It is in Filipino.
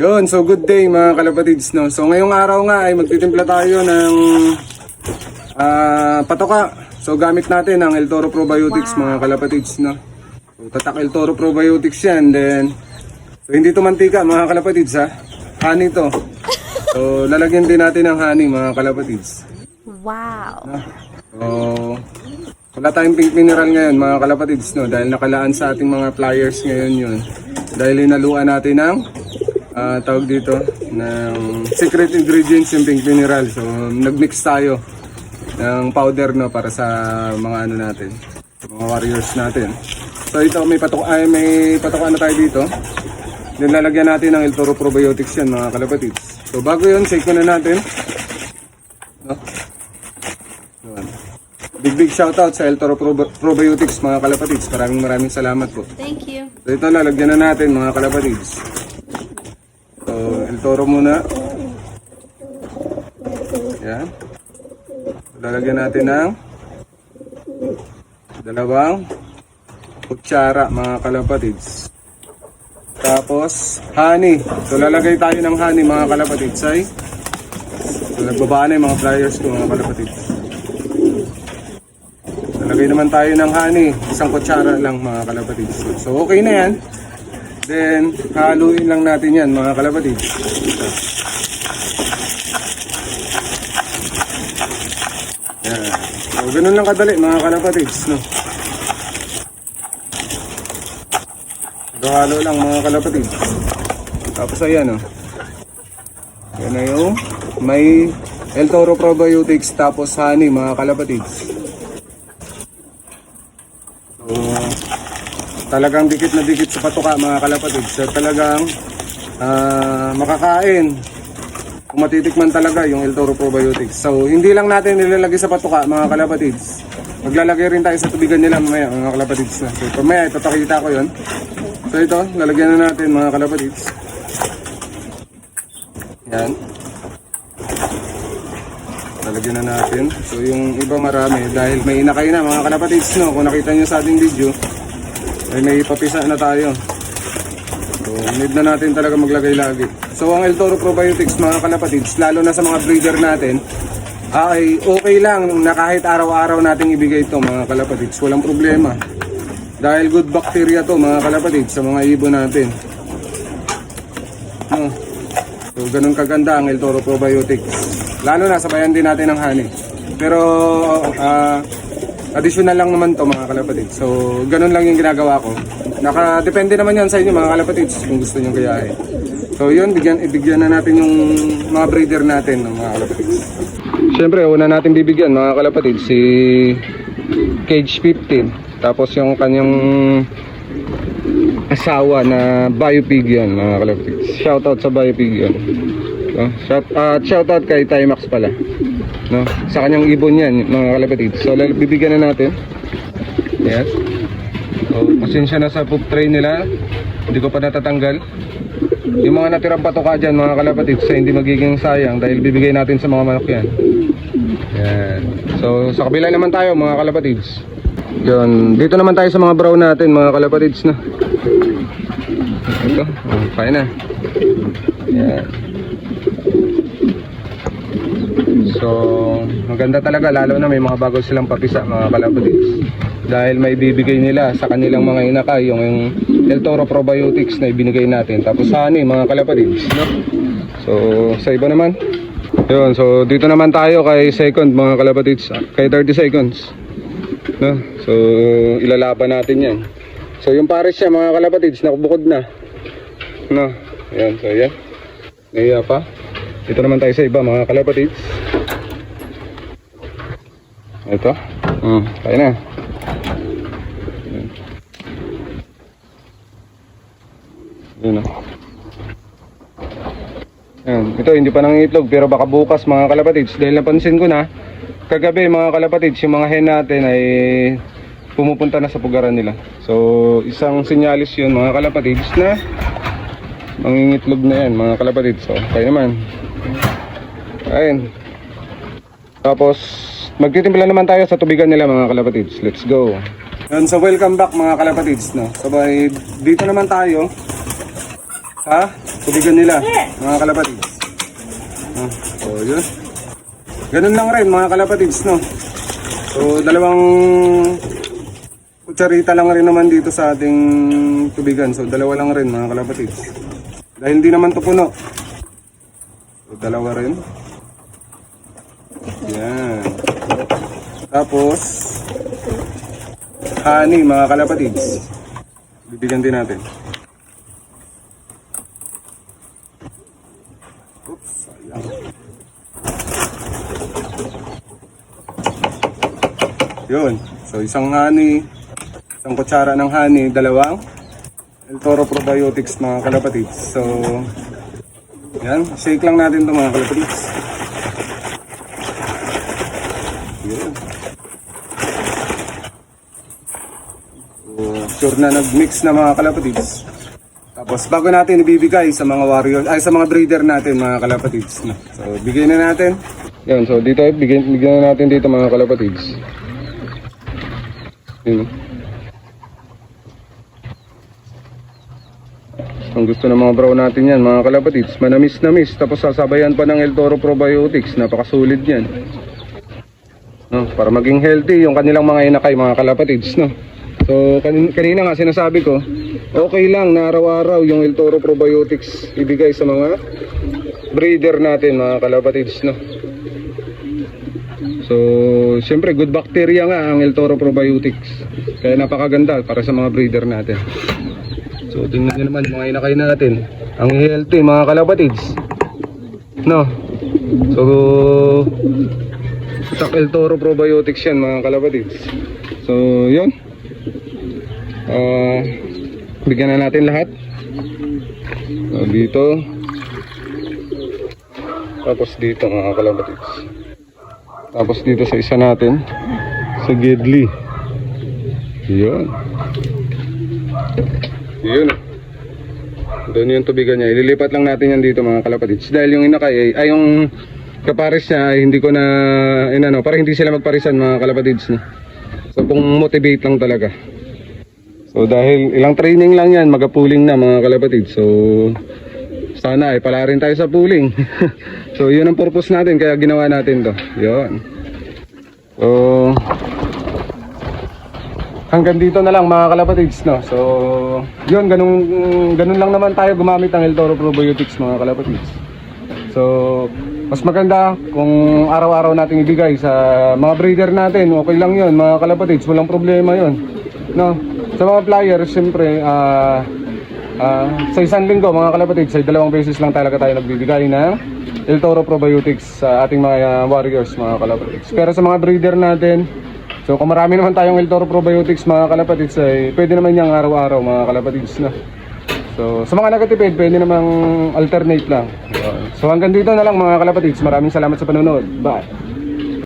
Yun, so good day mga kalapatids, no? So ngayong araw nga ay magtitimpla tayo ng ah, patoka. So gamit natin ang El Toro Probiotics mga kalapatids, no? So tatak El Toro Probiotics yan, then so hindi to mantika mga kalapatids, ha? Honey to. So lalagyan din natin ng honey mga kalapatids. Wow. No? So, wala tayong pink mineral ngayon mga kalapatids no dahil nakalaan sa ating mga flyers ngayon yun. Dahil inaluan natin ng ah, tawag dito ng secret ingredients yung pink mineral. So nagmix tayo ng powder no para sa mga ano natin, mga warriors natin. So ito may patok ay may patokan na tayo dito. Then lalagyan natin ng El Toro Probiotics yan mga kalapatids. So bago yun, shake ko na natin. No? Big big shoutout sa El Toro Probi- Probiotics mga kalapatids. Maraming maraming salamat po. Thank you. So ito lalagyan na natin mga kalapatids. So El Toro muna. Yan. Lalagyan natin ng dalawang kutsara mga kalapatids. Tapos honey. So lalagay tayo ng honey mga kalapatids ay So nagbabaan na yung mga flyers ko mga kalapatids. Nalagay naman tayo ng honey, isang kutsara lang mga kalapatids. So okay na yan. Then haluin lang natin yan mga kalapatids. Yan. So ganun lang kadali mga kalapatids. No? Halo lang mga kalapatids. Tapos ayan oh. Yan na yung may El Toro Probiotics tapos honey mga kalapatids. Talagang dikit na dikit sa patuka mga kalapatids. So, talagang ah, makakain kung matitikman talaga yung El Toro Probiotics. So, hindi lang natin nilalagay sa patuka mga kalapatids. Maglalagay rin tayo sa tubigan nila mamaya mga kalapatids na. So, mamaya ipapakita ko yon. So, ito, lalagyan na natin mga kalapatids. Yan. Lalagyan na natin. So yung iba marami dahil may inakay na mga kalapatids no. Kung nakita nyo sa ating video ay may papisa na tayo. So need na natin talaga maglagay lagi. So ang El Toro Probiotics mga kalapatids lalo na sa mga breeder natin ay okay lang na kahit araw-araw nating ibigay ito mga kalapatids. Walang problema. Dahil good bacteria to mga kalapatids sa mga ibon natin. No. So, ganun kaganda ang El Toro Probiotics. Lalo na, sabayan din natin ng honey. Pero, ah, additional lang naman to mga kalapatid. So, ganun lang yung ginagawa ko. Nakadepende naman yan sa inyo mga kalapatids kung gusto nyo gayahin. So, yun, bigyan, ibigyan na natin yung mga breeder natin ng mga kalapatids. Siyempre, una natin bibigyan mga kalapatid si Cage 15. Tapos yung kanyang asawa na biopig yan mga kalapatids. Shoutout sa biopig yan. No? Shout, uh, shoutout kay Timax pala. No? Sa kanyang ibon yan mga kalapatids. So bibigyan na natin. Yes. So, pasensya na sa poop tray nila. Hindi ko pa natatanggal. Yung mga natirang patoka dyan mga kalapatids sa hindi magiging sayang dahil bibigay natin sa mga manok yan. Yan. So sa kabila naman tayo mga kalapatids. Yun. Dito naman tayo sa mga brown natin mga kalapatids na. Ito. Oh, fine na. Yan. So, maganda talaga lalo na may mga bago silang papisa mga kalapatids. Dahil may bibigay nila sa kanilang mga inakay yung, yung El Toro Probiotics na ibinigay natin. Tapos honey mga kalapatids. No? So, sa iba naman. Yun, so dito naman tayo kay second mga kalapatids. Kay 30 seconds. No? So, ilalaban natin yan. So, yung pares siya mga kalapatids, nakabukod na. No? Yan, so yan. Naiya pa. Dito naman tayo sa iba mga kalapatids. Ito. Hmm, kaya na. Yan. Yun na. Yan. Ito, hindi pa nangitlog pero baka bukas mga kalapatids. Dahil napansin ko na, kagabi mga kalapatids, yung mga hen natin ay pumupunta na sa pugaran nila. So, isang sinyalis yun mga kalapatids na mangingitlog na yan mga kalapatids. So, kaya naman. Ayun. Tapos, magtitimpla naman tayo sa tubigan nila mga kalapatids. Let's go. Yan, so welcome back mga kalapatids. No? So, by, dito naman tayo sa tubigan nila, mga kalapatids. Ah, so, yun. Ganun lang rin, mga kalapatids, no? So, dalawang kutsarita lang rin naman dito sa ating tubigan. So, dalawa lang rin, mga kalapatids. Dahil hindi naman to puno. So, dalawa rin. Yan. Tapos, honey, mga kalapatids. Bibigyan din natin. Oops, sayang. Yun. So, isang honey, isang kutsara ng honey, dalawang El Toro Probiotics mga kalapatids. So, yan. Shake lang natin ito mga kalapatids. Sure na nag-mix na mga kalapatids. Tapos bago natin ibibigay sa mga warriors, ay sa mga breeder natin mga kalapatids. So bigay na natin. Yan, so dito bigyan, bigyan na natin dito mga kalapatids. Yun. Ang gusto ng mga bro natin yan mga kalapatids, manamis na miss tapos sasabayan pa ng El Toro Probiotics, napakasulit yan. No, para maging healthy yung kanilang mga inakay mga kalapatids no. So kan- kanina nga sinasabi ko, okay lang na araw-araw yung El Toro Probiotics ibigay sa mga breeder natin mga kalapatids no. So, siyempre good bacteria nga ang El Toro Probiotics. Kaya napakaganda para sa mga breeder natin. So, tingnan nyo naman mga inakay natin. Ang healthy mga kalapatids. No. So, Tak El Toro Probiotics yan mga kalapatids. So, yun. Ah, bigyan na natin lahat. So, dito. Tapos dito mga kalapatids. Tapos dito sa isa natin. Sa Gedli. Yun. Yun. Doon yung tubigan niya. Ililipat lang natin yan dito mga kalapatids. Dahil yung inakay ay, ay yung kapares niya ay hindi ko na inano para hindi sila magparisan mga kalapatids no. So kung motivate lang talaga. So dahil ilang training lang yan, magapuling na mga kalapatids. So sana ay pala rin tayo sa pooling. so yun ang purpose natin kaya ginawa natin to. Yun. So hanggang dito na lang mga kalapatids no. So yun ganun ganun lang naman tayo gumamit ng El Toro Probiotics mga kalapatids. So mas maganda kung araw-araw nating ibigay sa mga breeder natin, okay lang 'yon mga kalapatids, walang problema 'yon. No. Sa mga flyers, siyempre ah ah, sa isang linggo mga kalapatids, ay dalawang beses lang talaga tayo nagbibigay ng El Toro Probiotics sa ating mga warriors mga kalapatids. Pero sa mga breeder natin, So kung marami naman tayong El Toro Probiotics mga kalapatids ay pwede naman yung araw-araw mga kalapatids na. So sa mga nagatipid pwede namang alternate lang. So hanggang dito na lang mga kalapatids. Maraming salamat sa panonood. Bye!